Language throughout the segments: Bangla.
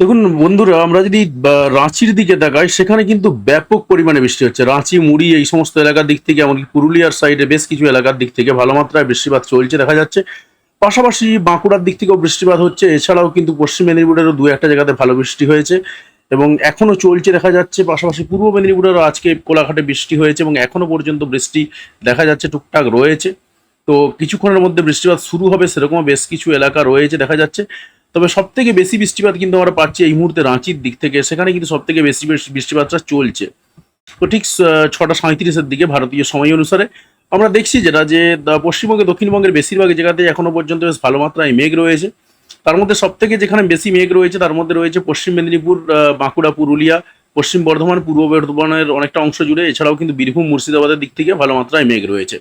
দেখুন বন্ধুরা, আমরা যদি রাঁচির দিকে তাকাই, সেখানে কিন্তু ব্যাপক পরিমাণে বৃষ্টি হচ্ছে। রাঁচি, মুড়ি এই সমস্ত এলাকার দিক থেকে, এমনকি পুরুলিয়ার সাইডে বেশ কিছু এলাকার দিক থেকে ভালো মাত্রায় বৃষ্টিপাত চলছে, দেখা যাচ্ছে। পাশাপাশি বাঁকুড়ার দিক থেকেও বৃষ্টিপাত হচ্ছে। এছাড়াও কিন্তু পশ্চিম মেদিনীপুরেরও দু একটা জায়গাতে ভালো বৃষ্টি হয়েছে এবং এখনও চলছে, দেখা যাচ্ছে। পাশাপাশি পূর্ব মেদিনীপুরেরও আজকে কোলাঘাটে বৃষ্টি হয়েছে এবং এখনও পর্যন্ত বৃষ্টি দেখা যাচ্ছে টুকটাক রয়েছে। তো কিছুক্ষণের মধ্যে বৃষ্টিপাত শুরু হবে সেরকম বেশ কিছু এলাকা রয়েছে, দেখা যাচ্ছে। তবে সব থেকে বেশি বৃষ্টিপাত কিন্তু আমরা পাচ্ছি এই মুহূর্তে রাঁচির দিক থেকে। সেখানে কিন্তু সব থেকে বেশি বৃষ্টিপাতটা চলছে। তো ঠিক ছটা সাঁত্রিশের দিকে ভারতীয় সময় অনুসারে। আমরা দেখছি যেটা যে পশ্চিমবঙ্গে, দক্ষিণবঙ্গের বেশিরভাগ জায়গাতে এখনও পর্যন্ত বেশ ভালো মাত্রায় মেঘ রয়েছে। তার মধ্যে সব থেকে যেখানে বেশি মেঘ রয়েছে, তার মধ্যে রয়েছে পশ্চিম মেদিনীপুর বাঁকুড়া, পুরুলিয়া, পশ্চিম বর্ধমান, পূর্ব বর্ধমানের অনেকটা অংশ জুড়ে। এছাড়াও কিন্তু বীরভূম, মুর্শিদাবাদের দিক থেকে ভালো মাত্রায় মেঘ রয়েছে।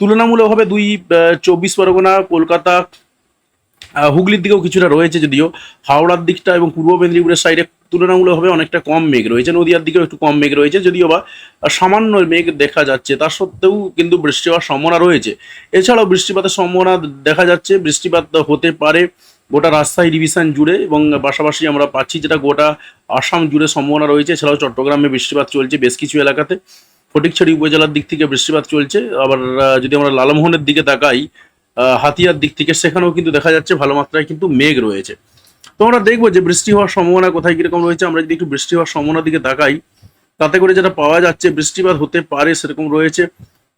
তুলনামূলকভাবে দুই চব্বিশ পরগনা, কলকাতা হুগলির দিকেও কিছুটা রয়েছে যদিও। হাওড়ার দিকটা এবং পূর্ব মেদিনীপুরের সাইডে তুলনামূলকভাবে অনেকটা কম মেঘ রয়েছে। নদীয়ার দিকেও একটু কম মেঘ রয়েছে যদিও বা সামান্য মেঘ দেখা যাচ্ছে। তার সত্ত্বেও কিন্তু বৃষ্টি হওয়ার সম্ভাবনা রয়েছে। এছাড়াও বৃষ্টিপাতের সম্ভাবনা দেখা যাচ্ছে। বৃষ্টিপাত হতে পারে গোটা রাজশাহী ডিভিশন জুড়ে এবং পাশাপাশি আমরা পাচ্ছি যেটা গোটা আসাম জুড়ে সম্ভাবনা রয়েছে। এছাড়াও চট্টগ্রামে বৃষ্টিপাত চলছে বেশ কিছু এলাকাতে। ফটিকছড়ি উপজেলার দিক থেকে বৃষ্টিপাত চলছে। আবার যদি আমরা লালমোহনের দিকে তাকাই হাতিয়ার দিক থেকে সেখানেও কিন্তু দেখা যাচ্ছে ভালো মাত্রায় কিন্তু মেঘ রয়েছে। তো আমরা দেখব যে বৃষ্টি হওয়ার সম্ভাবনা কোথায় কীরকম রয়েছে, আমরা যদি একটু বৃষ্টি হওয়ার সম্ভাবনার দিকে তাকাই, তাতে করে যেটা পাওয়া যাচ্ছে বৃষ্টিপাত হতে পারে সেরকম রয়েছে।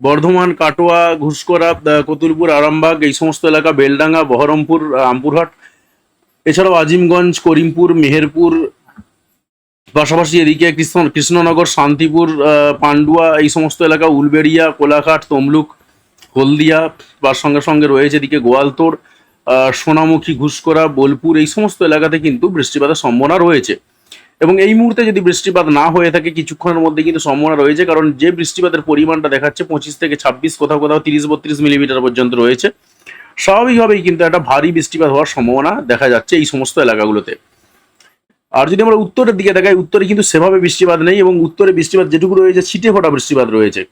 বর্ধমান, কাটোয়া ঘুষকরা কতুলপুর, আরামবাগ, এই সমস্ত এলাকা, বেলডাঙ্গা, বহরমপুর আমপুরহাট, এছাড়াও আজিমগঞ্জ, করিমপুর, মেহেরপুর, পাশাপাশি এদিকে কৃষ্ণ কৃষ্ণনগর, শান্তিপুর পান্ডুয়া, এই সমস্ত এলাকা, উলবেড়িয়া, কোলাঘাট, তমলুক হলদিয়া তার সঙ্গে সঙ্গে রয়েছে এদিকে গোয়ালতোড় সোনামুখী ঘুষকরা বোলপুর, এই সমস্ত এলাকাতে কিন্তু বৃষ্টিপাতের সম্ভাবনা রয়েছে। এবং এই মুহূর্তে যদি বৃষ্টিপাত না হয়ে থাকে, কিছুক্ষণের মধ্যে কিন্তু সম্ভাবনা রয়েছে, কারণ যে বৃষ্টিপাতের পরিমাণটা দেখাচ্ছে পঁচিশ থেকে ছাব্বিশ, কোথাও কোথাও তিরিশ, বত্রিশ মিলিমিটার পর্যন্ত রয়েছে। স্বাভাবিকভাবেই কিন্তু একটা ভারী বৃষ্টিপাত হওয়ার সম্ভাবনা দেখা যাচ্ছে এই সমস্ত এলাকাগুলোতে। আর যদি আমরা উত্তরের দিকে দেখাই, উত্তরে কিন্তু সেভাবে বৃষ্টিপাত নেই এবং উত্তরে বৃষ্টিপাত যেটুকু রয়েছে, ছিটে ফোটা বৃষ্টিপাত রয়েছে।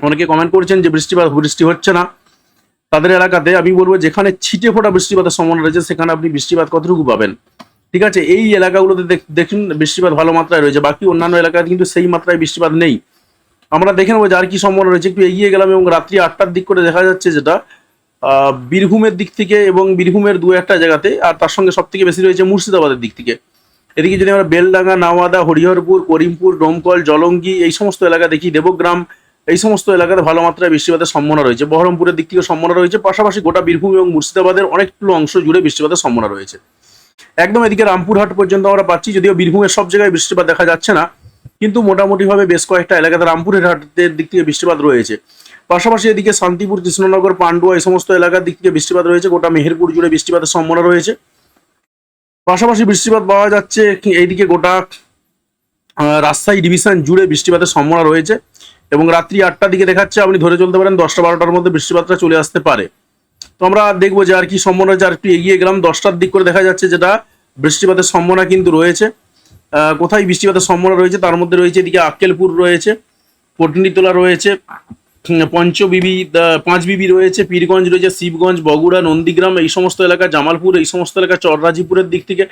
অনেকে কমেন্ট করছেন যে বৃষ্টিপাত, বৃষ্টি হচ্ছে না। তাদের এলাকাতে আমি বলব যেখানে ছিটে ফোটা বৃষ্টিপাতের সম্ভাবনা রয়েছে, সেখানে আপনি বৃষ্টিপাত কতটুকু পাবেন। ঠিক আছে, এই এলাকাগুলোতে দেখ- দেখুন, বৃষ্টিপাত ভালো মাত্রায় রয়েছে। বাকি অন্যান্য এলাকায় কিন্তু সেই মাত্রায় বৃষ্টিপাত নেই। আমরা দেখে নেব যে আর কি সম্ভাবনা রয়েছে। একটু এগিয়ে গেলাম এবং রাত্রি আটটার দিক করে দেখা যাচ্ছে যেটা বীরভূমের দিক থেকে এবং বীরভূমের দু একটা জায়গাতে, আর তার সঙ্গে সব থেকে বেশি রয়েছে মুর্শিদাবাদের দিক থেকে। এদিকে যদি আমরা বেলডাঙ্গা, নাওয়াদা, হরিহরপুর, করিমপুর ডোমকল জলঙ্গি, এই সমস্ত এলাকা দেখি দেবগ্রাম এই সমস্ত এলাকাতে ভালো মাত্রায় বৃষ্টিপাতের সম্ভাবনা রয়েছে। বহরমপুরের দিক থেকে সম্ভাবনা রয়েছে। পাশাপাশি গোটা বীরভূম এবং মুর্শিদাবাদের অনেকগুলো অংশ জুড়ে বৃষ্টিপাতের সম্ভাবনা রয়েছে। একদম এদিকে রামপুরহাট পর্যন্ত আমরা পাচ্ছি, যদিও বীরভূমের সব জায়গায় বৃষ্টিপাত দেখা যাচ্ছে না। কিন্তু মোটামুটিভাবে বেশ কয়েকটা এলাকাতে রামপুরের হাটের দিক থেকে বৃষ্টিপাত রয়েছে। পাশাপাশি এদিকে শান্তিপুর, কৃষ্ণনগর, পান্ডুয়া এই সমস্ত এলাকার দিক থেকে বৃষ্টিপাত রয়েছে। গোটা মেহেরপুর জুড়ে বৃষ্টিপাতের সম্ভাবনা রয়েছে। পাশাপাশি বৃষ্টিপাত পাওয়া যাচ্ছে, এইদিকে গোটা রাজশাহী ডিভিশন জুড়ে বৃষ্টিপাতের সম্ভাবনা রয়েছে। এবং রাত্রি আটটার দিকে দেখাচ্ছে, আপনি ধরে চলতে পারেন দশটা বারোটার মধ্যে বৃষ্টিপাতটা চলে আসতে পারে। তো আমরা দেখব যে আর কি সম্ভাবনা রয়েছে আর একটু এগিয়ে গেলাম, দশটার দিক করে দেখা যাচ্ছে যেটা বৃষ্টিপাতের সম্ভাবনা কিন্তু রয়েছে। কোথায় বৃষ্টিপাতের সম্ভাবনা রয়েছে, তার মধ্যে রয়েছে এদিকে আক্কেলপুর রয়েছে, পটনিতলা রয়েছে পঞ্চবিবি পাঁচবিবি রয়েছে, পীরগঞ্জ রয়েছে, শিবগঞ্জ, বগুড়া, নন্দীগ্রাম, এই সমস্ত এলাকা, জামালপুর, এই সমস্ত এলাকা, চররাজিপুরের দিক থেকে,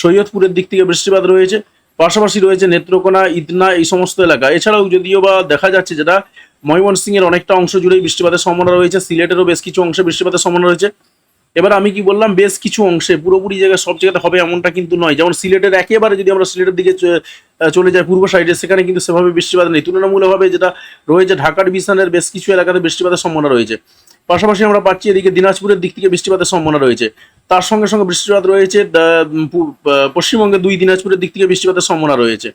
সৈয়দপুরের দিক থেকে বৃষ্টিপাত রয়েছে। পাশাপাশি রয়েছে নেত্রকোনা, ইদনা, এই সমস্ত এলাকা। এছাড়াও যদিও বা দেখা যাচ্ছে যেটা ময়মনসিংহের অনেকটা অংশ জুড়েই বৃষ্টিপাতের সম্ভাবনা রয়েছে, সিলেটেরও বেশ কিছু অংশে বৃষ্টিপাতের সম্ভাবনা রয়েছে। এবার আমি কি বললাম, বেশ কিছু অংশে, পুরোপুরি জায়গায় সব জায়গাতে হবে এমনটা কিন্তু নয়। যেমন সিলেটের একেবারে যদি আমরা সিলেটের দিকে চলে যাই পূর্ব সাইডে, সেখানে কিন্তু সেভাবে বৃষ্টিপাত নেই। তুলনামূলকভাবে যেটা রয়েছে ঢাকা ডিভিশনের বেশ কিছু এলাকাতে বৃষ্টিপাতের সম্ভাবনা রয়েছে। পাশাপাশি আমরা পাচ্ছি এদিকে দিনাজপুরের দিক থেকে বৃষ্টিপাতের সম্ভাবনা রয়েছে। তার সঙ্গে সঙ্গে বৃষ্টিপাত রয়েছে আহ, উম, পু- আহ, পশ্চিমবঙ্গের দুই দিনাজপুরের দিক থেকে বৃষ্টিপাতের সম্ভাবনা রয়েছে।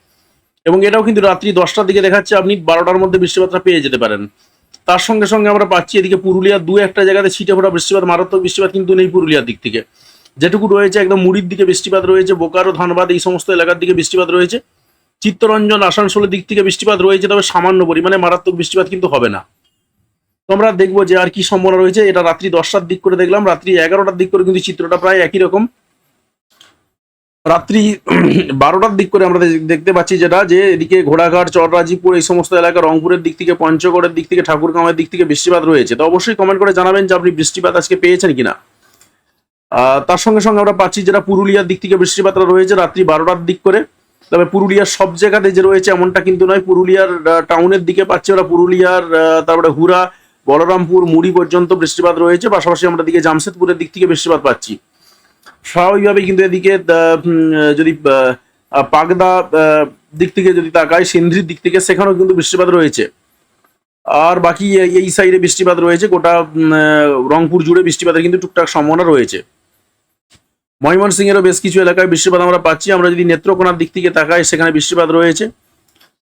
এবং এটাও কিন্তু রাত্রি দশটার দিকে দেখাচ্ছে আপনি বারোটার মধ্যে বৃষ্টিপাতটা পেয়ে যেতে পারেন। তার সঙ্গে সঙ্গে আমরা পাচ্ছি এদিকে পুরুলিয়ার দু একটা জায়গাতে ছিটে ফোটা বৃষ্টিপাত মারাত্মক বৃষ্টিপাত কিন্তু নেই পুরুলিয়ার দিক থেকে। যেটুকু রয়েছে একদম মুড়ির দিকে বৃষ্টিপাত রয়েছে বোকারো ধানবাদ এই সমস্ত এলাকার দিকে বৃষ্টিপাত রয়েছে। চিত্তরঞ্জন আসানসোলের দিক থেকে বৃষ্টিপাত রয়েছে তবে সামান্য পরিমাণে মারাত্মক বৃষ্টিপাত কিন্তু হবে না। তো আমরা দেখব যে আর কি সম্ভাবনা রয়েছে। এটা রাত্রি দশটার দিক করে দেখলাম, রাত্রি এগারোটার দিক করে কিন্তু চিত্রটা প্রায় একই রকম। রাত্রি বারোটার দিক করে আমরা দেখতে পাচ্ছি যেটা, যে এদিকে ঘোড়াঘাট, চররাজিপুর, এই সমস্ত এলাকা, রংপুরের দিক থেকে, পঞ্চগড়ের দিক থেকে, ঠাকুরগাঁওয়ের দিক থেকে বৃষ্টিপাত রয়েছে। তো অবশ্যই কমেন্ট করে জানাবেন যে আপনি বৃষ্টিপাত আজকে পেয়েছেন কিনা। তার সঙ্গে সঙ্গে আমরা পাচ্ছি যেটা পুরুলিয়ার দিক থেকে বৃষ্টিপাতটা রয়েছে রাত্রি বারোটার দিক করে। তবে পুরুলিয়ার সব জায়গাতে যে রয়েছে এমনটা কিন্তু নয়। পুরুলিয়ার টাউনের দিকে পাচ্ছি ওরা পুরুলিয়ার তারপরে হুরা বলরামপুর মুড়ি পর্যন্ত বৃষ্টিপাত রয়েছে, পাশাপাশি আমরা দিকে জামশেদপুরের দিক থেকে বৃষ্টিপাত পাচ্ছি। স্বাভাবিকভাবে কিন্তু এদিকে যদি পাগদা দিক থেকে যদি তাকাই সিন্ধ্রির দিক থেকে সেখানেও কিন্তু বৃষ্টিপাত রয়েছে। আর বাকি এই- সাইডে বৃষ্টিপাত রয়েছে, গোটা রংপুর জুড়ে বৃষ্টিপাতের কিন্তু টুকটাক সম্ভাবনা রয়েছে। ময়মনসিংহেরও বেশ কিছু এলাকায় বৃষ্টিপাত আমরা পাচ্ছি, আমরা যদি নেত্রকোনার দিক থেকে তাকাই, সেখানে বৃষ্টিপাত রয়েছে।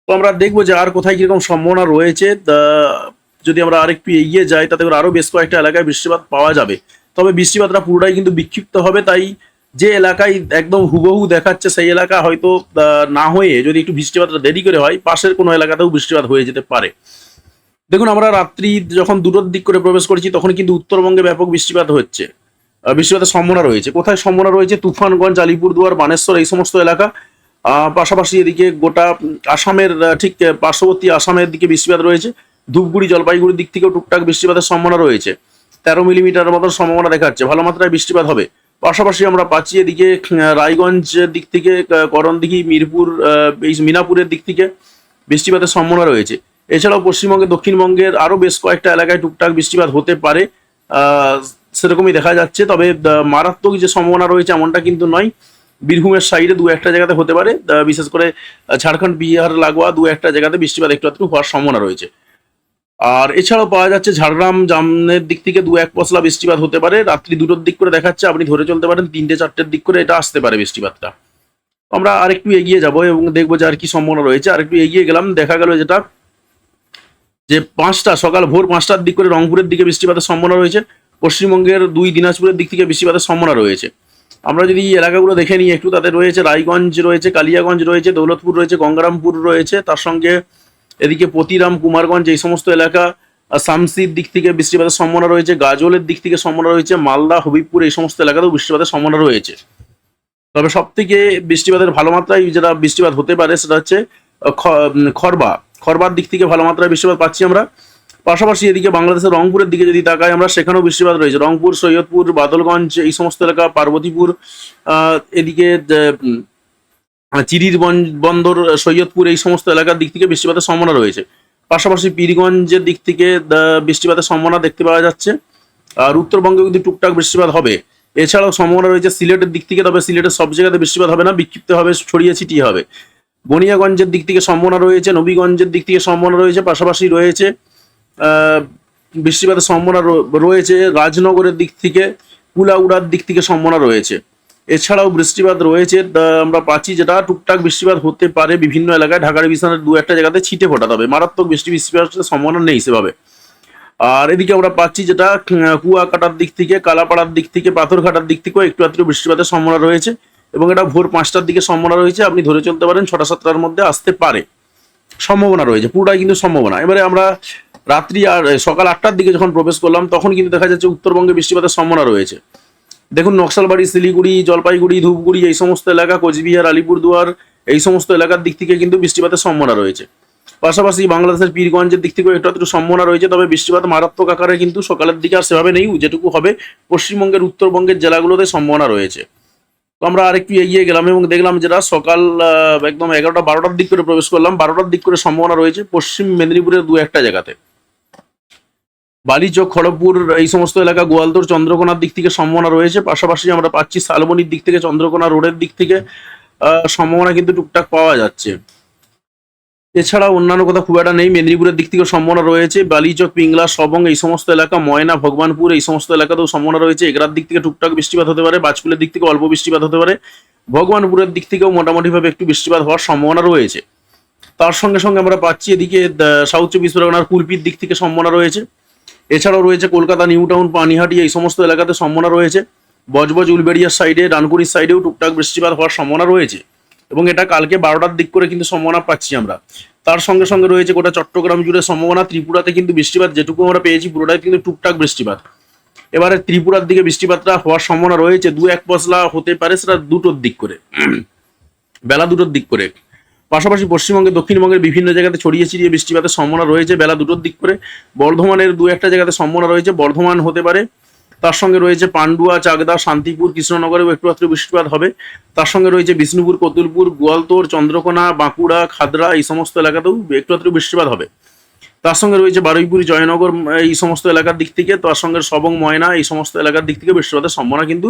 তো আমরা দেখব যে আর কোথায় কীরকম সম্ভাবনা রয়েছে যদি আমরা আরেকটু এগিয়ে যাই, তাতে করে আরও বেশ কয়েকটা এলাকায় বৃষ্টিপাত পাওয়া যাবে। তবে বৃষ্টিপাতটা পুরোটাই কিন্তু বিক্ষিপ্ত হবে, তাই যে এলাকায় একদম হুবহু দেখাচ্ছে সেই এলাকা হয়তো না হয়ে যদি একটু বৃষ্টিপাতটা দেরি করে হয়, পাশের কোনো এলাকাতেও বৃষ্টিপাত হয়ে যেতে পারে। দেখুন, আমরা রাত্রি যখন দুটোর দিক করে প্রবেশ করেছি, তখন কিন্তু উত্তরবঙ্গে ব্যাপক বৃষ্টিপাত হচ্ছে। বৃষ্টিপাতের সম্ভাবনা রয়েছে। কোথায় সম্ভাবনা রয়েছে? তুফানগঞ্জ, আলিপুরদুয়ার, বানেশ্বর, এই সমস্ত এলাকা। পাশাপাশি এদিকে গোটা আসামের ঠিক পার্শ্ববর্তী আসামের দিকে বৃষ্টিপাত রয়েছে। ধূপগুড়ি জলপাইগুড়ির দিক থেকেও টুকটাক বৃষ্টিপাতের সম্ভাবনা রয়েছে। তেরো মিলিমিটার মতন সম্ভাবনা দেখাচ্ছে। ভালো মাত্রায় বৃষ্টিপাত হবে। পাশাপাশি আমরা পাচ্ছি এদিকে রায়গঞ্জের দিক থেকে করণদিঘি, মিরপুর এই মিনাপুরের দিক থেকে বৃষ্টিপাতের সম্ভাবনা রয়েছে। এছাড়াও পশ্চিমবঙ্গে, দক্ষিণবঙ্গের আরও বেশ কয়েকটা এলাকায় টুকটাক বৃষ্টিপাত হতে পারে। সেরকমই দেখা যাচ্ছে। তবে মারাত্মক যে সম্ভাবনা রয়েছে এমনটা কিন্তু নয়। বীরভূমের সাইডে দু একটা জায়গাতে হতে পারে। বিশেষ করে ঝাড়খণ্ড, বিহার, লাগোয়া দু একটা জায়গাতে বৃষ্টিপাত একটু একটু হওয়ার সম্ভাবনা রয়েছে। আর এছাড়াও পাওয়া যাচ্ছে ঝাড়গ্রাম জামনের দিক থেকে দু এক পশলা বৃষ্টিপাত হতে পারে। রাত্রি দুটোর দিক করে দেখাচ্ছে, আপনি ধরে চলতে পারেন তিনটে, চারটের দিক করে এটা আসতে পারে বৃষ্টিপাতটা। আমরা আরেকটু এগিয়ে যাব এবং দেখব যে আর কি সম্ভাবনা রয়েছে। আরেকটু এগিয়ে গেলাম, দেখা গেল যেটা, যে পাঁচটা, সকাল ভোর পাঁচটার দিক করে রংপুরের দিকে বৃষ্টিপাতের সম্ভাবনা রয়েছে। পশ্চিমবঙ্গের দুই, দিনাজপুরের দিক থেকে বৃষ্টিপাতের সম্ভাবনা রয়েছে। আমরা যদি এই এলাকাগুলো দেখে নিই, একটু তাতে রয়েছে রায়গঞ্জ রয়েছে, কালিয়াগঞ্জ রয়েছে, দৌলতপুর রয়েছে, গঙ্গারামপুর রয়েছে, তার সঙ্গে এদিকে পতিরাম কুমারগঞ্জ, এই সমস্ত এলাকা শামসির দিক থেকে বৃষ্টিপাতের সম্ভাবনা রয়েছে, গাজলের দিক থেকে সম্ভাবনা রয়েছে, মালদা, হবিবপুর, এই সমস্ত এলাকাতেও বৃষ্টিপাতের সম্ভাবনা রয়েছে। তবে সব থেকে বৃষ্টিপাতের ভালো মাত্রায় যেটা বৃষ্টিপাত হতে পারে সেটা হচ্ছে খরবা। খরবার দিক থেকে ভালো মাত্রায় বৃষ্টিপাত পাচ্ছি আমরা। পাশাপাশি এদিকে বাংলাদেশের রংপুরের দিকে যদি তাকাই, আমরা সেখানেও বৃষ্টিপাত রয়েছে। রংপুর, সৈয়দপুর, বাদলগঞ্জ, এই সমস্ত এলাকা, পার্বতীপুর এদিকে চিরির বন- বন্দর, সৈয়দপুর এই সমস্ত এলাকার দিক থেকে বৃষ্টিপাতের সম্ভাবনা রয়েছে। পাশাপাশি পীরগঞ্জের দিক থেকে বৃষ্টিপাতের সম্ভাবনা দেখতে পাওয়া যাচ্ছে। আর উত্তরবঙ্গে কিন্তু টুকটাক বৃষ্টিপাত হবে। এছাড়াও সম্ভাবনা রয়েছে সিলেটের দিক থেকে, তবে সিলেটের সব জায়গাতে বৃষ্টিপাত হবে না, বিক্ষিপ্ত হবে, ছড়িয়ে ছিটিয়ে হবে। বনিয়াগঞ্জের দিক থেকে সম্ভাবনা রয়েছে, নবীগঞ্জের দিক থেকে সম্ভাবনা রয়েছে, পাশাপাশি রয়েছে বৃষ্টিপাতের সম্ভাবনা রয়েছে। রাজনগরের দিক থেকে, কুলাউড়ার দিক থেকে সম্ভাবনা রয়েছে। এছাড়াও বৃষ্টিপাত রয়েছে। আমরা পাচ্ছি যেটা টুকটাক বৃষ্টিপাত হতে পারে বিভিন্ন এলাকায়। ঢাকার বিছানার দু একটা জায়গাতে ছিটে ফোটা তবে মারাত্মক বৃষ্টি বৃষ্টিপাতের সম্ভাবনা নেই সেভাবে। আর এদিকে আমরা পাচ্ছি যেটা কুয়াকাটার দিক থেকে, কালাপাড়ার দিক থেকে, পাথরঘাটার দিক থেকেও একটু একটু বৃষ্টিপাতের সম্ভাবনা রয়েছে এবং এটা ভোর পাঁচটার দিকে সম্ভাবনা রয়েছে। আপনি ধরে চলতে পারেন ছটা সাতটার মধ্যে আসতে পারে। সম্ভাবনা রয়েছে, পুরোটাই কিন্তু সম্ভাবনা। এবারে আমরা রাত্রি আর সকাল আটটার দিকে যখন প্রবেশ করলাম, তখন কিন্তু দেখা যাচ্ছে উত্তরবঙ্গে বৃষ্টিপাতের সম্ভাবনা রয়েছে। দেখুন, নকশালবাড়ি, শিলিগুড়ি, জলপাইগুড়ি, ধূপগুড়ি, এই সমস্ত এলাকা, কোচবিহার, আলিপুরদুয়ার, এই সমস্ত এলাকার দিক থেকে কিন্তু বৃষ্টিপাতের সম্ভাবনা রয়েছে। পাশাপাশি বাংলাদেশের পীরগঞ্জের দিক থেকেও একটু একটু সম্ভাবনা রয়েছে, তবে বৃষ্টিপাত মারাত্মক আকারে কিন্তু সকালের দিকে আর সেভাবে নেই, যেটুকু হবে পশ্চিমবঙ্গের, উত্তরবঙ্গের জেলাগুলোতে সম্ভাবনা রয়েছে। তো আমরা আরেকটু এগিয়ে গেলাম এবং দেখলাম যেটা সকাল একদম এগারোটা, বারোটার দিক করে প্রবেশ করলাম, বারোটার দিক করে সম্ভাবনা রয়েছে, পশ্চিম মেদিনীপুরের দু একটা জায়গাতে। বালিচক খড়গপুর, এই সমস্ত এলাকা গোয়ালদোর চন্দ্রকোনার দিক থেকে সম্ভাবনা রয়েছে। পাশাপাশি আমরা পাচ্ছি শালবনির দিক থেকে, চন্দ্রকোনা রোডের দিক থেকে সম্ভাবনা কিন্তু টুকটাক পাওয়া যাচ্ছে। এছাড়া অন্যান্য কথা খুব একটা নেই, মেদিনীপুরের দিক থেকে সম্ভাবনা রয়েছে। বালিচক পিংলা, সবং, এই সমস্ত এলাকা, ময়না, ভগবানপুর, এই সমস্ত এলাকাতেও সম্ভাবনা রয়েছে। এগরার দিক থেকে টুকটাক বৃষ্টিপাত হতে পারে বাজকুলের দিক থেকে অল্প বৃষ্টিপাত হতে পারে। ভগবানপুরের দিক থেকেও মোটামুটিভাবে একটু বৃষ্টিপাত হওয়ার সম্ভাবনা রয়েছে। তার সঙ্গে সঙ্গে আমরা পাচ্ছি এদিকে সাউথ চব্বিশ পরগনার কুলপির দিক থেকে সম্ভাবনা রয়েছে। এছাড়াও রয়েছে কলকাতা নিউ টাউন পানিহাটি, এই সমস্ত এলাকাতে সম্ভাবনা রয়েছে। বজবজ, উলবেড়িয়ার সাইডে ডানকুনির সাইডেও টুকটাক বৃষ্টিপাত হওয়ার সম্ভাবনা রয়েছে এবং এটা কালকে বারোটার দিক করে কিন্তু সম্ভাবনা পাচ্ছি আমরা। তার সঙ্গে সঙ্গে রয়েছে গোটা চট্টগ্রাম জুড়ে সম্ভাবনা, ত্রিপুরাতে কিন্তু বৃষ্টিপাত যেটুকু আমরা পেয়েছি, পুরোটাই কিন্তু টুকটাক বৃষ্টিপাত। এবারে ত্রিপুরার দিকে বৃষ্টিপাতটা হওয়ার সম্ভাবনা রয়েছে দু এক পশলা হতে পারে সেটা দুটোর দিক করে। বেলা দুটোর দিক করে। পাশাপাশি পশ্চিমবঙ্গে দক্ষিণবঙ্গের বিভিন্ন জায়গাতে ছড়িয়ে ছিড়িয়ে বৃষ্টিপাতের সম্ভাবনা রয়েছে, বেলা দুটোর দিক করে। বর্ধমানের দু একটা জায়গাতে সম্ভাবনা রয়েছে, বর্ধমান হতে পারে। তার সঙ্গে রয়েছে পান্ডুয়া, চাকদা, শান্তিপুর, কৃষ্ণনগরেও একটু মাত্র বৃষ্টিপাত হবে। তার সঙ্গে রয়েছে বিষ্ণুপুর, কতুলপুর গোয়ালতোড় চন্দ্রকোনা, বাঁকুড়া, খাদরা এই সমস্ত এলাকাতেও একটু মাত্র বৃষ্টিপাত হবে। তার সঙ্গে রয়েছে বারুইপুর, জয়নগর, এই সমস্ত এলাকার দিক থেকে, তার সঙ্গে সবং, ময়না এই সমস্ত এলাকার দিক থেকে বৃষ্টিপাতের সম্ভাবনা কিন্তু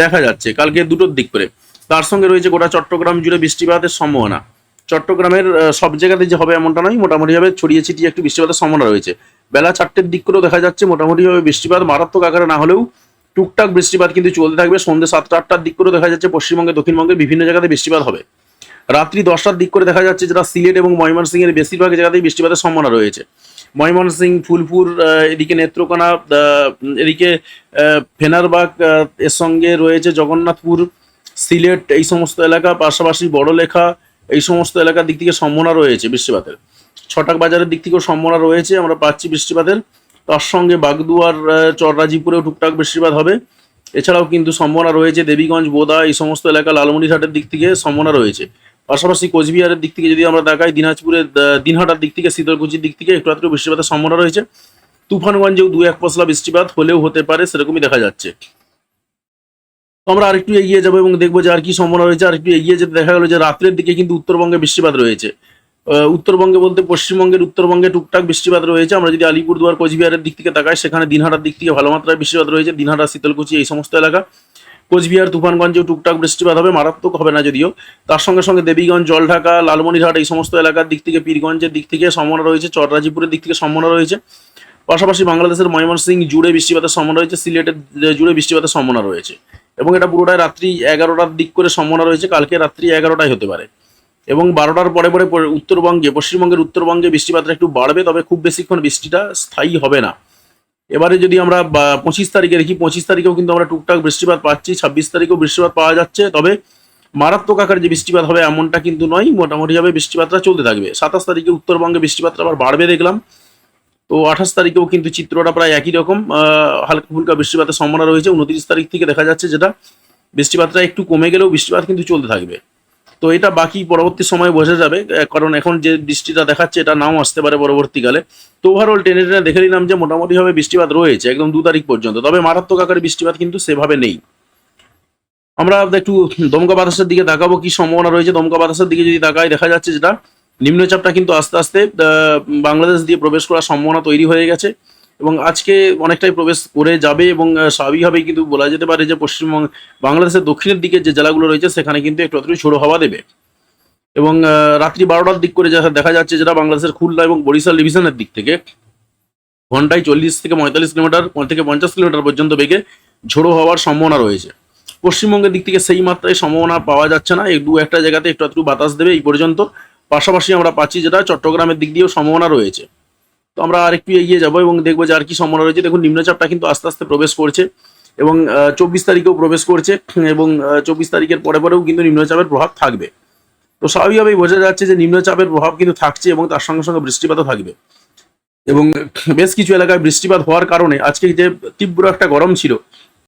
দেখা যাচ্ছে কালকে দুটোর দিক করে। তার সঙ্গে রয়েছে গোটা চট্টগ্রাম জুড়ে বৃষ্টিপাতের সম্ভাবনা। চট্টগ্রামের সব জায়গাতে যে হবে এমনটা নয়, মোটামুটিভাবে ছড়িয়ে ছিটিয়ে একটু বৃষ্টিপাতের সম্ভাবনা রয়েছে। বেলা চারটের দিক করেও দেখা যাচ্ছে মোটামুটিভাবে বৃষ্টিপাত, মারাত্মক আকারে না হলেও টুকটাক বৃষ্টিপাত কিন্তু চলতে থাকবে। সন্ধ্যে সাতটা আটটার দিক করেও দেখা যাচ্ছে পশ্চিমবঙ্গে, দক্ষিণবঙ্গে বিভিন্ন জায়গাতে বৃষ্টিপাত হবে। রাত্রি দশটার দিক করে দেখা যাচ্ছে যেটা সিলেট এবং ময়মনসিংহ এর বেশিরভাগ জায়গাতেই বৃষ্টিপাতের সম্ভাবনা রয়েছে। ময়মনসিংহ, ফুলপুর এদিকে নেত্রকোনা এদিকে ফেনারবাগ এর সঙ্গে রয়েছে জগন্নাথপুর, সিলেট, এই সমস্ত এলাকা, পাশাপাশি বড়লেখা এই সমস্ত এলাকার দিক থেকে সম্ভাবনা রয়েছে বৃষ্টিপাতের। ছটাক বাজারের দিক থেকেও সম্ভাবনা রয়েছে, আমরা পাচ্ছি বৃষ্টিপাতের। তার সঙ্গে বাগদুয়ার চররাজিপুরেও টুকটাক বৃষ্টিপাত হবে। এছাড়াও কিন্তু সম্ভাবনা রয়েছে, দেবীগঞ্জ, বোদা, এই সমস্ত এলাকা লালমনিরহাটের দিক থেকে সম্ভাবনা রয়েছে। পাশাপাশি কোচবিহারের দিক থেকে যদি আমরা দেখাই, দিনাজপুরের দিনহাটার দিক থেকে, শীতলকুচির দিক থেকে, একটু একটু বৃষ্টিপাতের সম্ভাবনা রয়েছে। তুফানগঞ্জেও দু এক পশলা বৃষ্টিপাত হলেও হতে পারে, সেরকমই দেখা যাচ্ছে। আমরা আরেকটু এগিয়ে যাব এবং দেখব যে আর কি সম্ভাবনা রয়েছে আর একটু এগিয়ে যেতে দেখা গেলো যে রাত্রের দিকে কিন্তু উত্তরবঙ্গে বৃষ্টিপাত রয়েছে। উত্তরবঙ্গে বলতে পশ্চিমবঙ্গের উত্তরবঙ্গে টুকটাক বৃষ্টিপাত রয়েছে। আমরা যদি আলিপুরদুয়ার, কোচবিহারের দিক থেকে তাকাই, সেখানে দিনহাটার দিক থেকে ভালো মাত্রায় বৃষ্টিপাত রয়েছে। দিনহাটা, শীতলকুচি এই সমস্ত এলাকা। কোচবিহার, তুফানগঞ্জেও টুকটাক বৃষ্টিপাত হবে, মারাত্মক হবে না যদিও। তার সঙ্গে সঙ্গে দেবীগঞ্জ, জলঢাকা, লালমনিরহাট এই সমস্ত এলাকার দিক থেকে, পীরগঞ্জের দিক থেকে সম্ভাবনা রয়েছে চররাজিপুরের দিক থেকে সম্ভাবনা রয়েছে। পাশাপাশি বাংলাদেশের ময়মনসিংহ জুড়ে বৃষ্টিপাতের সম্ভাবনা রয়েছে, সিলেটের জুড়ে বৃষ্টিপাতের সম্ভাবনা রয়েছে। এবং এটা পুরোটাই রাত্রি এগারোটার দিক করে সম্ভাবনা রয়েছে, কালকে রাত্রি এগারোটায় হতে পারে। এবং বারোটার পরে পরে উত্তরবঙ্গে, পশ্চিমবঙ্গের উত্তরবঙ্গে বৃষ্টিপাতটা একটু বাড়বে, তবে খুব বেশিক্ষণ বৃষ্টিটা স্থায়ী হবে না। এবারে যদি আমরা পঁচিশ তারিখে দেখি, পঁচিশ তারিখেও কিন্তু আমরা টুকটাক বৃষ্টিপাত পাচ্ছি, ছাব্বিশ তারিখেও বৃষ্টিপাত পাওয়া যাচ্ছে, তবে মারাত্মক আকারে যে বৃষ্টিপাত হবে এমনটা কিন্তু নয়, মোটামুটিভাবে বৃষ্টিপাতটা চলতে থাকবে। সাতাশ তারিখে উত্তরবঙ্গে বৃষ্টিপাতটা আবার বাড়বে দেখলাম। তো আঠাশ তারিখেও কিন্তু চিত্রটা প্রায় একই রকম হালকা ফুলকা বৃষ্টিপাতের সম্ভাবনা রয়েছে, উনত্রিশ তারিখ থেকে দেখা যাচ্ছে যেটা বৃষ্টিপাতটা একটু কমে গেলেও বৃষ্টিপাত কিন্তু চলতে থাকবে। তো এটা বাকি পরবর্তী সময়ে বোঝা যাবে কারণ এখন যে বৃষ্টিটা দেখাচ্ছে এটা নাও আসতে পারে পরবর্তীকালে। তো ওভারঅল টেনে টেনে দেখে নিলাম যে মোটামুটিভাবে বৃষ্টিপাত রয়েছে একদম দু তারিখ পর্যন্ত, তবে মারাত্মক আকারে বৃষ্টিপাত কিন্তু সেভাবে নেই। আমরা একটু দমকা বাতাসের দিকে তাকাবো, কি সম্ভাবনা রয়েছে দমকা বাতাসের দিকে যদি তাকাই, দেখা যাচ্ছে যেটা নিম্নচাপটা কিন্তু আস্তে আস্তে বাংলাদেশ দিয়ে প্রবেশ করার সম্ভাবনা তৈরি হয়ে গেছে। এবং আজকে অনেকটাই প্রবেশ করে যাবে এবং স্বাভাবিকভাবেই কিন্তু বলা যেতে পারে যে পশ্চিমবঙ্গ, বাংলাদেশের দক্ষিণের দিকে যে জেলাগুলো রয়েছে, সেখানে কিন্তু একটু একটু ঝোড়ো হাওয়া দেবে। এবং রাত্রি বারোটার দিক করে যা দেখা যাচ্ছে যেটা বাংলাদেশের খুলনা এবং বরিশাল ডিভিশনের দিক থেকে, ঘন্টায় চল্লিশ থেকে পঁয়তাল্লিশ কিলোমিটার থেকে পঞ্চাশ কিলোমিটার পর্যন্ত বেগে ঝোড়ো হওয়ার সম্ভাবনা রয়েছে। পশ্চিমবঙ্গের দিক থেকে সেই মাত্রায় সম্ভাবনা পাওয়া যাচ্ছে না। দু একটা জায়গাতে একটু একটু বাতাস দেবে এই পর্যন্ত। পাশাপাশি আমরা পাচ্ছি যেটা চট্টগ্রামের দিক দিয়েও সম্ভাবনা রয়েছে। তো আমরা আরেকটু এগিয়ে যাব এবং দেখব যে আর কি সম্ভাবনা রয়েছে। দেখুন, নিম্নচাপটা কিন্তু আস্তে আস্তে প্রবেশ করছে এবং চব্বিশ তারিখেও প্রবেশ করছে এবং চব্বিশ তারিখের পরে পরেও কিন্তু নিম্নচাপের প্রভাব থাকবে। তো স্বাভাবিকভাবেই বোঝা যাচ্ছে যে নিম্নচাপের প্রভাব কিন্তু থাকছে এবং তার সঙ্গে সঙ্গে বৃষ্টিপাতও থাকবে। এবং বেশ কিছু এলাকায় বৃষ্টিপাত হওয়ার কারণে আজকে যে তীব্র একটা গরম ছিল,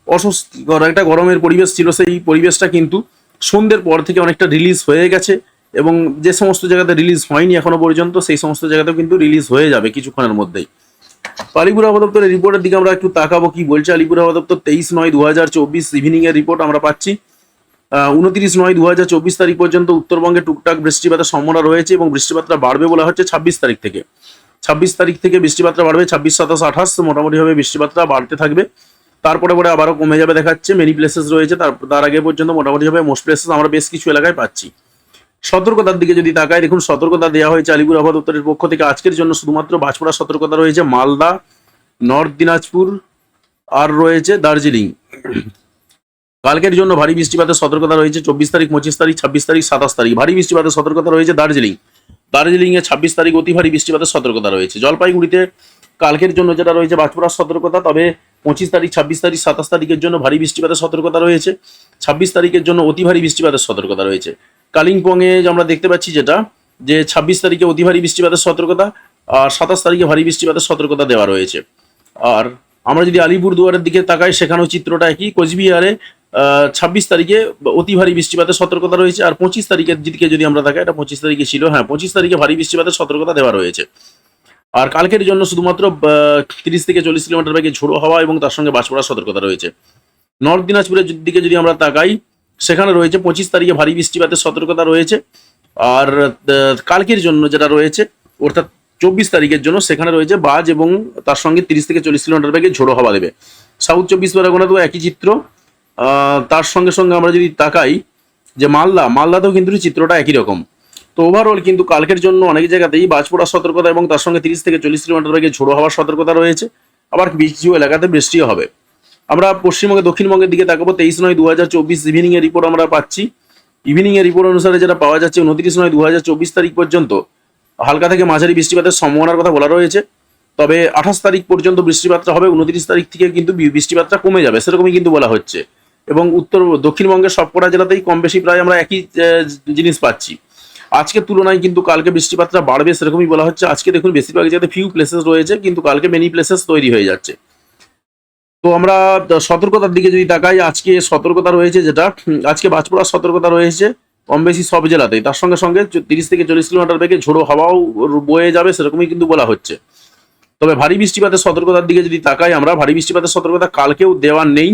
অস্বস্তিকর একটা গরমের পরিবেশ ছিল, সেই পরিবেশটা কিন্তু সন্ধ্যের পর থেকে অনেকটা রিলিজ হয়ে গেছে। এবং যে সমস্ত জায়গাতে রিলিজ হয়নি এখনও পর্যন্ত, সেই সমস্ত জায়গাতেও কিন্তু রিলিজ হয়ে যাবে কিছুক্ষণের মধ্যেই। আলিপুর দপ্তরের রিপোর্টের দিকে আমরা একটু তাকাবো, কি বলছে আলিপুর দপ্তর? তেইশ নয় দু হাজার চব্বিশ ইভিনিং এর রিপোর্ট আমরা পাচ্ছি। উনত্রিশ নয় দু হাজার চব্বিশ তারিখ পর্যন্ত উত্তরবঙ্গে টুকটাক বৃষ্টিপাতের সম্ভাবনা রয়েছে এবং বৃষ্টিপাতটা বাড়বে বলা হচ্ছে ছাব্বিশ তারিখ থেকে। ছাব্বিশ তারিখ থেকে বৃষ্টিপাতটা বাড়বে, ছাব্বিশ, সাতাশ, আঠাশ মোটামুটিভাবে বৃষ্টিপাতটা বাড়তে থাকবে। তারপরে পরে আবারও কমে যাবে দেখাচ্ছে মেনি প্লেসেস রয়েছে, তার তার আগে পর্যন্ত মোটামুটিভাবে মোস্ট প্লেসেস আমরা বেশ কিছু এলাকায় পাচ্ছি। সতর্কতার দিকে যদি তাকাই, দেখুন সতর্কতা দেওয়া হয়েছে আলিপুর আবহাওয়া দপ্তরের পক্ষ থেকে। আজকের জন্য শুধুমাত্র বাজপড়া সতর্কতা রয়েছে, মালদা, নর্থ দিনাজপুর আর রয়েছে দার্জিলিং। কালকের জন্য ভারী বৃষ্টিপাতের সতর্কতা রয়েছে, চব্বিশ তারিখ, পঁচিশ তারিখ, ছাব্বিশ তারিখ, সাতাশ তারিখ। ভারী বৃষ্টিপাতের সতর্কতা রয়েছে দার্জিলিং। দার্জিলিংয়ে ছাব্বিশ তারিখ অতি ভারী বৃষ্টিপাতের সতর্কতা রয়েছে। জলপাইগুড়িতে কালকের জন্য যেটা রয়েছে বাজপুরার সতর্কতা, তবে পঁচিশ তারিখ, ছাব্বিশ তারিখ, সাতাশ তারিখের জন্য ভারী বৃষ্টিপাতের সতর্কতা রয়েছে। ছাব্বিশ তারিখের জন্য অতি ভারী বৃষ্টিপাতের সতর্কতা রয়েছে। কালিম্পংয়ে আমরা দেখতে পাচ্ছি যেটা, যে ছাব্বিশ তারিখে অতি ভারী বৃষ্টিপাতের সতর্কতা আর সাতাশ তারিখে ভারী বৃষ্টিপাতের সতর্কতা দেওয়া রয়েছে। আর আমরা যদি আলিপুর দুয়ারের দিকে তাকাই, সেখানেও চিত্রটা একই। কোচবিহারে ছাব্বিশ তারিখে অতি ভারী বৃষ্টিপাতের সতর্কতা রয়েছে আর পঁচিশ তারিখের দিকে যদি আমরা তাকাই, এটা পঁচিশ তারিখে ছিল হ্যাঁ পঁচিশ তারিখে ভারী বৃষ্টিপাতের সতর্কতা দেওয়া রয়েছে। আর কালকের জন্য শুধুমাত্র তিরিশ থেকে চল্লিশ কিলোমিটার বেগে ঝোড়ো হাওয়া এবং তার সঙ্গে বাজ পড়ার সতর্কতা রয়েছে। নর্থ দিনাজপুরের দিকে যদি আমরা তাকাই সেখানে রয়েছে পঁচিশ তারিখে ভারী বৃষ্টিপাতের সতর্কতা রয়েছে। আর কালকের জন্য যেটা রয়েছে, অর্থাৎ চব্বিশ তারিখের জন্য সেখানে রয়েছে বাজ এবং তার সঙ্গে তিরিশ থেকে চল্লিশ কিলোমিটার বেগে ঝোড়ো হাওয়া দেবে। সাউথ চব্বিশ পরগনাতেও একই চিত্র। তার সঙ্গে সঙ্গে আমরা যদি তাকাই যে মালদা, মালদাতেও কিন্তু চিত্রটা একই রকম। তো ওভারঅল কিন্তু কালকের জন্য অনেক জায়গাতেই বাজ পড়ার সতর্কতা এবং তার সঙ্গে তিরিশ থেকে চল্লিশ কিলোমিটার বেগে ঝোড়ো হওয়ার সতর্কতা রয়েছে। আবার কিছু এলাকাতে বৃষ্টিও হবে। আমরা পশ্চিমবঙ্গে দক্ষিণবঙ্গের দিকে তাকাবো, তেইশ নয় দু হাজার চব্বিশ ইভিনিং এর রিপোর্ট আমরা পাচ্ছি। ইভিনিং এর রিপোর্ট অনুসারে যেটা পাওয়া যাচ্ছে, উনত্রিশ নয় দু হাজার চব্বিশ তারিখ পর্যন্ত, হালকা থেকে মাঝারি বৃষ্টিপাতের সম্ভাবনার কথা বলা রয়েছে। তবে আঠাশ তারিখ পর্যন্ত বৃষ্টিপাতটা হবে, উনত্রিশ তারিখ থেকে কিন্তু বৃষ্টিপাতটা কমে যাবে, সেরকমই কিন্তু বলা হচ্ছে। এবং উত্তর দক্ষিণবঙ্গের সবকটা জেলাতেই কম বেশি প্রায় আমরা একই জিনিস পাচ্ছি। আজকের তুলনায় কিন্তু কালকে বৃষ্টিপাতটা বাড়বে, সেরকমই বলা হচ্ছে। আজকে দেখুন, বেশিরভাগ জায়গাতে ফিউ প্লেসেস রয়েছে, কিন্তু কালকে মেনি প্লেসেস তৈরি হয়ে যাচ্ছে। তো আমরা সতর্কতার দিকে যদি তাকাই, আজকে সতর্কতা রয়েছে যেটা আজকে বাজপড়ার সতর্কতা রয়েছে কম বেশি সব জেলাতেই। তার সঙ্গে সঙ্গে তিরিশ থেকে চল্লিশ কিলোমিটার বেগে ঝোড়ো হাওয়াও বয়ে যাবে, সেরকমই কিন্তু বলা হচ্ছে। তবে ভারী বৃষ্টিপাতের সতর্কতার দিকে যদি তাকাই আমরা, ভারী বৃষ্টিপাতের সতর্কতা কালকেও দেওয়ার নেই।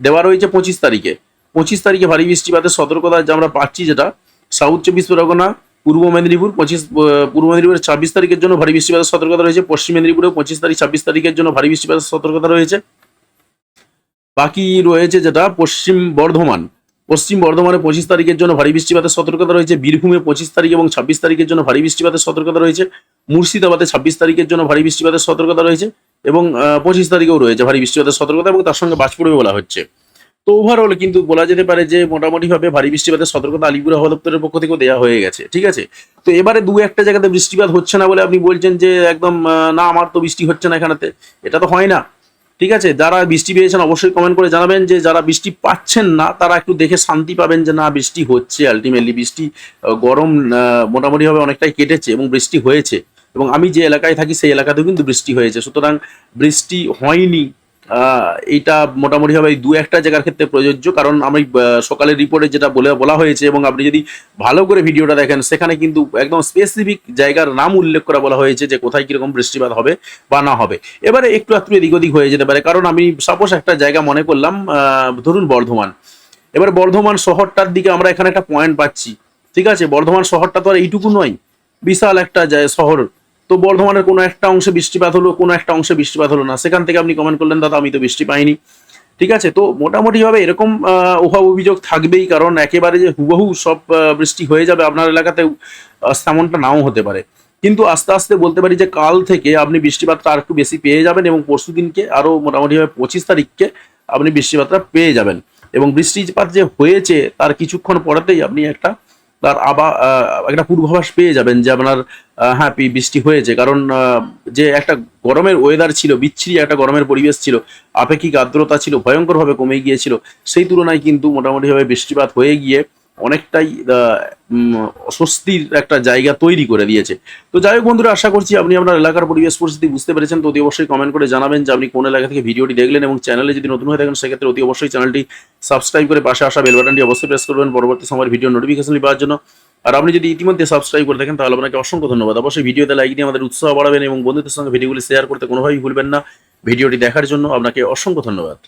দেওয়া রয়েছে পঁচিশ তারিখে। পঁচিশ তারিখে ভারী বৃষ্টিপাতের সতর্কতা যে আমরা পাচ্ছি যেটা, সাউথ চব্বিশ পরগনা, পূর্ব মেদিনীপুর, পঁচিশ পূর্ব মেদিনীপুরের ছাব্বিশ তারিখের জন্য ভারী বৃষ্টিপাতের সতর্কতা রয়েছে, পশ্চিম মেদিনীপুরেও পঁচিশ তারিখ, ছাব্বিশ তারিখের জন্য ভারী বৃষ্টিপাতের সতর্কতা রয়েছে। বাকি রয়েছে যেটা পশ্চিম বর্ধমান। পশ্চিম বর্ধমানে পঁচিশ তারিখের জন্য ভারী বৃষ্টিপাতের সতর্কতা রয়েছে। বীরভূমে পঁচিশ তারিখ এবং ছাব্বিশ তারিখের জন্য ভারী বৃষ্টিপাতের সতর্কতা রয়েছে। মুর্শিদাবাদে ছাব্বিশ তারিখের জন্য ভারী বৃষ্টিপাতের সতর্কতা রয়েছে এবং পঁচিশ তারিখেও রয়েছে ভারী বৃষ্টিপাতের সতর্কতা এবং তার সঙ্গে বাজ বলা হচ্ছে। তো ওভারঅল কিন্তু বলা যেতে পারে যে মোটামুটিভাবে ভারী বৃষ্টিপাতের সতর্কতা আলিপুর হাওয়া দপ্তরের পক্ষ থেকেও দেওয়া হয়ে গেছে, ঠিক আছে? তো এবারে দু একটা জায়গাতে বৃষ্টিপাত হচ্ছে না বলে আপনি বলছেন যে একদম না, আমার তো বৃষ্টি হচ্ছে না এখানেতে। এটা তো হয় না। ঠিক আছে? যারা বৃষ্টি পেয়েছেন অবশ্যই কমেন্ট করে জানাবেন যে যারা বৃষ্টি পাচ্ছেন না, তারা একটু দেখে শান্তি পাবেন যে না, বৃষ্টি হচ্ছে। আলটিমেটলি বৃষ্টি গরম মোটামুটিভাবে অনেকটাই কেটেছে এবং বৃষ্টি হয়েছে। এবং আমি যে এলাকায় থাকি, সেই এলাকাতেও কিন্তু বৃষ্টি হয়েছে। সুতরাং বৃষ্টি হয়নি। এইটা মোটামুটিভাবে দু একটা জায়গার ক্ষেত্রে প্রযোজ্য, কারণ আমি সকালের রিপোর্টে যেটা বলে, বলা হয়েছে এবং আপনি যদি ভালো করে ভিডিওটা দেখেন, সেখানে কিন্তু একদম স্পেসিফিক জায়গার নাম উল্লেখ করা বলা হয়েছে যে কোথায় কীরকম বৃষ্টিপাত হবে বা না হবে। এবারে একটু একটু এদিক ওদিক হয়ে যেতে পারে, কারণ আমি সাপোজ একটা জায়গা মনে করলাম ধরুন বর্ধমান। এবার বর্ধমান শহরটার দিকে আমরা এখানে একটা পয়েন্ট পাচ্ছি, ঠিক আছে? বর্ধমান শহরটা তো আর এইটুকু নয়, বিশাল একটা শহর। তো বর্ধমানের কোনো একটা অংশে বৃষ্টিপাত হলো কোনো একটা অংশে বৃষ্টিপাত হলো না। সেখান থেকে আপনি কমেন্ট করলেন দাদা আমি তো বৃষ্টি পাইনি। ঠিক আছে? তো মোটামুটিভাবে এরকম অভাব অভিযোগ থাকবেই কারণ একেবারে যে হুবহু সব বৃষ্টি হয়ে যাবে আপনার এলাকাতেও আহ, তেমনটা নাও হতে পারে। কিন্তু আস্তে আস্তে বলতে পারি যে কাল থেকে আপনি বৃষ্টিপাতটা আর একটু বেশি পেয়ে যাবেন এবং পরশু দিনকে আরও মোটামুটিভাবে পঁচিশ তারিখকে আপনি বৃষ্টিপাতটা পেয়ে যাবেন। এবং বৃষ্টিপাত যে হয়েছে তার কিছুক্ষণ পরেতেই আপনি একটা তার আবার একটা পূর্বাভাস পেয়ে যাবেন যে আপনার হ্যাঁ বৃষ্টি হয়েছে। কারণ যে একটা গরমের ওয়েদার ছিল, বিচ্ছিরি একটা গরমের পরিবেশ ছিল, আপেক্ষিক আর্দ্রতা ছিল, ভয়ঙ্করভাবে কমে গিয়েছিল, সেই তুলনায় কিন্তু মোটামুটিভাবে বৃষ্টিপাত হয়ে গিয়ে অনেকটাই অস্বস্তির একটা জায়গা তৈরি করে দিয়েছে। তো যাই হোক বন্ধুরা, আশা করছি আপনি আপনার এলাকার পরিবেশ পরিস্থিতি বুঝতে পেরেছেন, তো অতি অবশ্যই কমেন্ট করে জানাবেন যে আপনি কোন এলাকা থেকে ভিডিওটি দেখলেন এবং চ্যানেলে যদি নতুন হয়ে থাকেন, সেক্ষেত্রে অতি অবশ্যই চ্যানেলটি সাবস্ক্রাইব করে পাশে আসা বেল বাটনটি অবশ্যই প্রেস করবেন পরবর্তী সময়ের ভিডিও নোটিফিকেশন পাওয়ার জন্য। আর আপনি যদি ইতিমধ্যে সাবস্ক্রাইব করে থাকেন, তাহলে আপনাকে অসংখ্য ধন্যবাদ। অবশ্যই ভিডিওতে লাইক দিয়ে আমাদের উৎসাহ বাড়াবেন এবং বন্ধুদের সঙ্গে ভিডিওগুলি শেয়ার করতে কোনোভাবেই ভুলবেন না। ভিডিওটি দেখার জন্য আপনাকে অসংখ্য ধন্যবাদ।